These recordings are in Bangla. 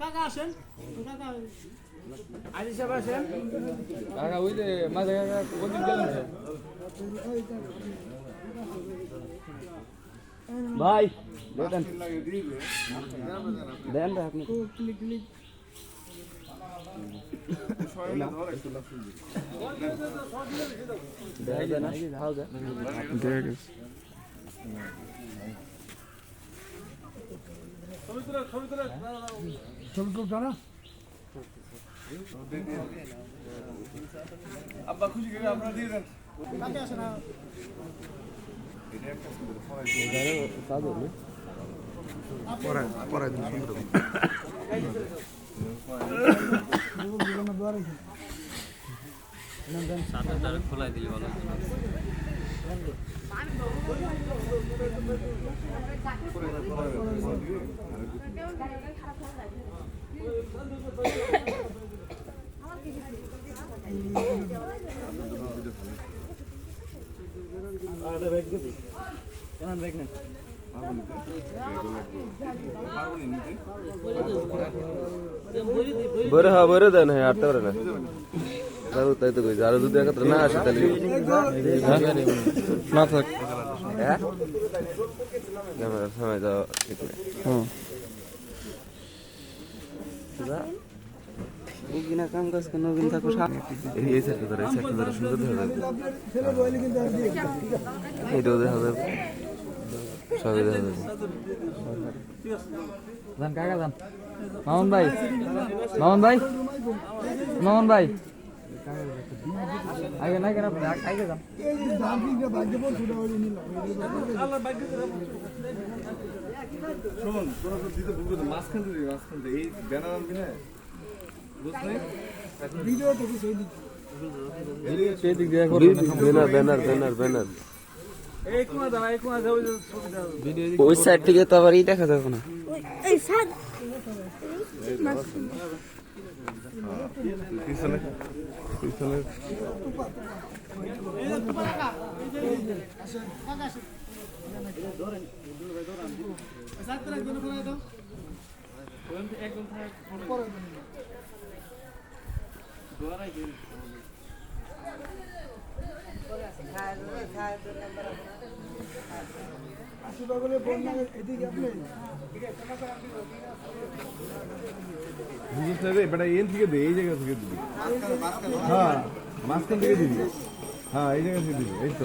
কাকা আসেন। কাকা আজি সাহেব আসেন। কাকা ওই যে মাঝে কাকা ওদিক গেলেন ভাই দেন। দেন রে আপনি। ক্লিক ক্লিক দেন দেন আগে যাও যা ছবি তুলছ না আব্বা খুশি করে আপনারা দিয়ে দেন। কাকে আসে না? খোলাই দিলে ভালো। बरं हा बरं द्या ना हे आठवतं बरं ना जाऊ ताई तर जाऊ दूध एकत्र नाही असं त्याला ना थाक समय जाऊ एक যা ওগিনা কাম কাজ কেন ওগিন থাকো এই এই সাইড ধরে এই সাইড ধরে সুন্দর ধরে এই রোদে হবে সবই মামন ভাই মামন ভাই মামন ভাই আগে না কেন আগে যান শোন তোরা তো দিতে ভুল করতে মাঝখান থেকে মাঝখান থেকে এই ব্যানার আনবি না বুঝলি ভিডিও তো কিছু এই এই ওই ওই সাইড থেকে তো আবার ই দেখা যাবে না। পিছনে পিছনে। বুঝিস না বেটা এন থেকে দে, এই জায়গা থেকে দিবি। হ্যাঁ মাঝখান থেকে দিবি। হ্যাঁ এই জায়গা থেকে দিবি, এই তো।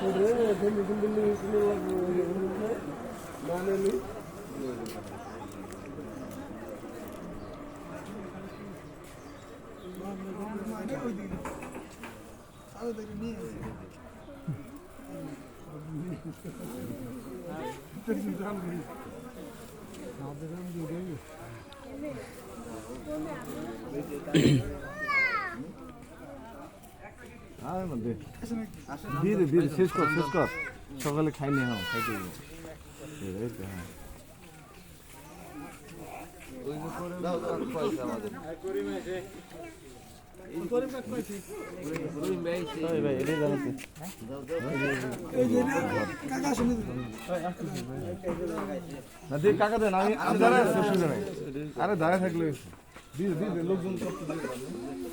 দিয়ে দে। আরও দেখে নিয়ে আসি। আর দিয়ে দে, শেষ কর শেষ কর। সকালে খাইনি হ্যাঁ খাইতে হ্যাঁ। কাকা দেন আমি আরে দাঁড়ায় থাকলে লোকজন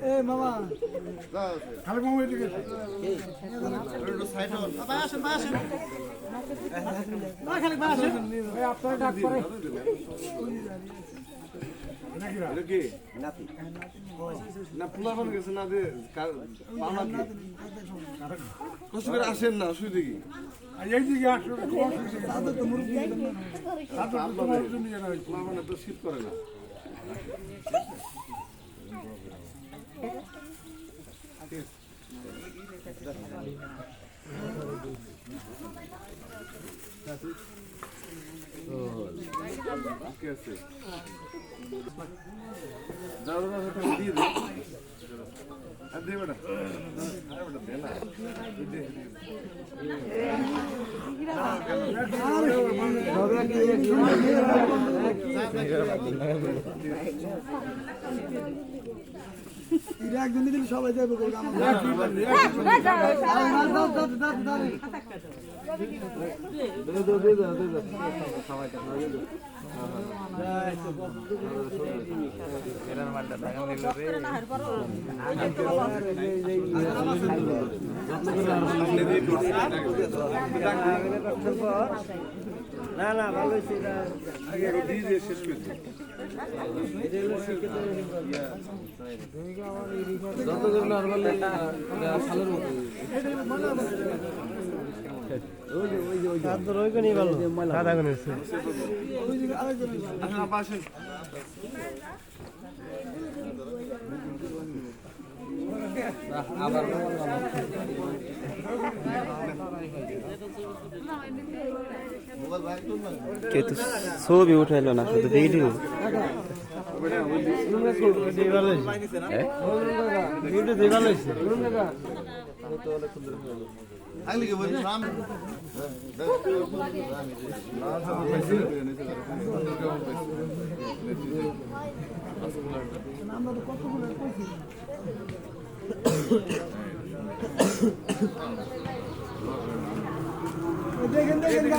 এ মামা খালি মামা এদিকে এটা কি? না পোলা বান গেছে না যে কা- পাওনা কি? কষ্ট করে আসেন না অসুবিধা কি তো শীত করে না ঠিক আছে একজন দিলে সবাই যাবে বলবে আগে দিয়ে দিয়ে শেষ করে দে। যত করে নরমাল সালের মতো কে তো ছবি উঠাইলো না শুধু ভিডিও দেখেন গাড়ি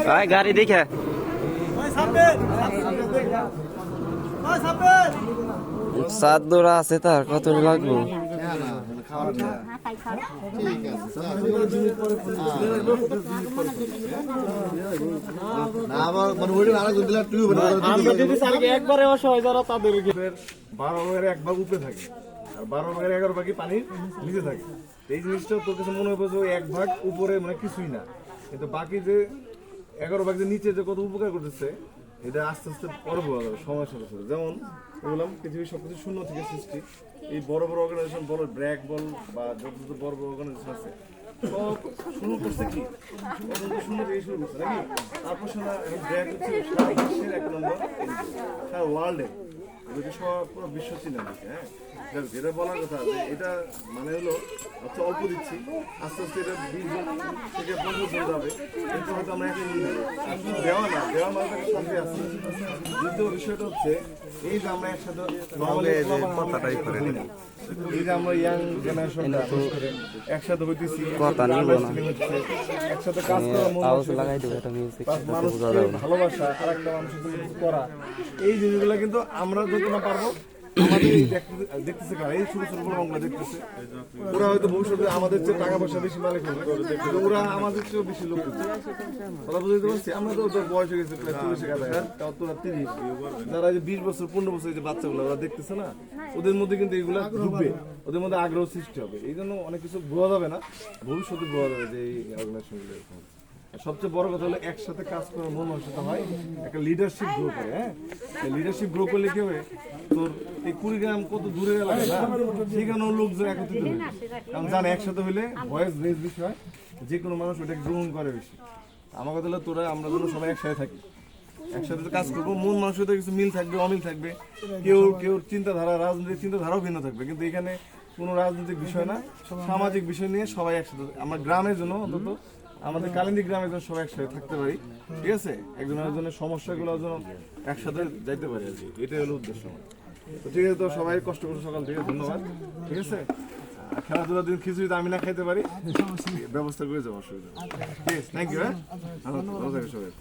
ভাই গাড়ি দেখে। ওই সামনে ওই সামনে সাত দৌড়া আছে বারো এক ভাগ উপরে থাকে আর বারো ভাগের এগারো ভাগই পানির নিচে থাকে এই জিনিসটা তোর কাছে মনে হবে এক ভাগ উপরে মানে কিছুই না কিন্তু বাকি যে এগারো ভাগ যে নিচে যে কত উপকার করতেছে এটা আস্তে আস্তে বড় বড় সময়ের সাথে সাথে যেমন বললাম, পৃথিবীর সবকিছু শূন্য থেকে সৃষ্টি। এই বড় বড় অর্গানাইজেশন বড় ব্র্যাক বল বা যত যত বড় বড় অর্গানাইজেশন আছে, সব শুরু করছে কি? শূন্য থেকে শুরু করছে, নাকি? তারপর শোনা ব্র্যাক হচ্ছে সারা বিশ্বের এক নম্বর সারা ওয়ার্ল্ডে এদেরকে সব পুরো বিশ্ব চিনে হ্যাঁ? যেটা বলার কথা যে এটা মানে হলো আচ্ছা অল্প দিচ্ছি আস্তে আস্তে এটা বিশ জন থেকে পঞ্চাশ জন যাবে কিন্তু হয়তো আমরা একাই নিয়ে দেওয়া না দেওয়া মানে শান্তি আছে। দ্বিতীয় বিষয়টা হচ্ছে এই যে আমরা একসাথে কথাটাই করে নিই এই যে আমরা ইয়াং জেনারেশনটা একসাথে হইতেছি কথা নিবো না। একসাথে কাজ করা মন লাগাই দেবো একটা মিউজিক মানুষকে ভালোবাসা আর একটা মানুষের জন্য করা এই জিনিসগুলো কিন্তু আমরা যত না পারব দেখতেছে ওদের হয়ে যে বিশ বছর, পনেরো বছর যে ওরা দেখতেছে না? ওদের মধ্যে কিন্তু এগুলা ঢুকবে ওদের মধ্যে আগ্রহ সৃষ্টি হবে। এই জন্য অনেক কিছু বোঝা যাবে না। ভবিষ্যতে বোঝা যাবে যে এই আর সবচেয়ে বড় কথা হলো একসাথে কাজ করার মন মানসিকতা হয়। একটা লিডারশিপ গ্রো করে হ্যাঁ? লিডারশিপ গ্রো করলে কি হবে? তোর এই কুড়িগ্রাম কত দূরে এলাকা, না? সেখানেও লোকজন একত্রিত হবে কারণ জানে, একসাথে হলে ভয়েস রেস বেশি হয়। যে কোনো মানুষ ওটাকে গ্রহণ করে বেশি। আমার কথা হলো তোরা, আমরা যেন সবাই একসাথে থাকি। একসাথে তো কাজ করব, মন মানুষের মানসিকতা কিছু মিল থাকবে, অমিল থাকবে। কেউ কেউ চিন্তাধারা, রাজনৈতিক চিন্তাধারাও ভিন্ন থাকবে। কিন্তু এখানে কোনো রাজনৈতিক বিষয় না, সামাজিক বিষয় নিয়ে সবাই একসাথে। আমরা গ্রামের জন্য অন্তত আমাদের কালিন্দী গ্রামে জন্য সবাই একসাথে থাকতে পারি, ঠিক আছে? একজন একজনের সমস্যাগুলো যেন একসাথে যাইতে পারি আর কি। এটাই হলো উদ্দেশ্য আমার। তো ঠিক আছে, তো সবাই কষ্ট করছে সকাল থেকে ধন্যবাদ, ঠিক আছে? খেলাধুলার দিন খিচুড়ি আমি না খাইতে পারি, ব্যবস্থা করে যাব অসুবিধা ঠিক আছে থ্যাংক ইউ হ্যাঁ? ভালো থাকো সবাই।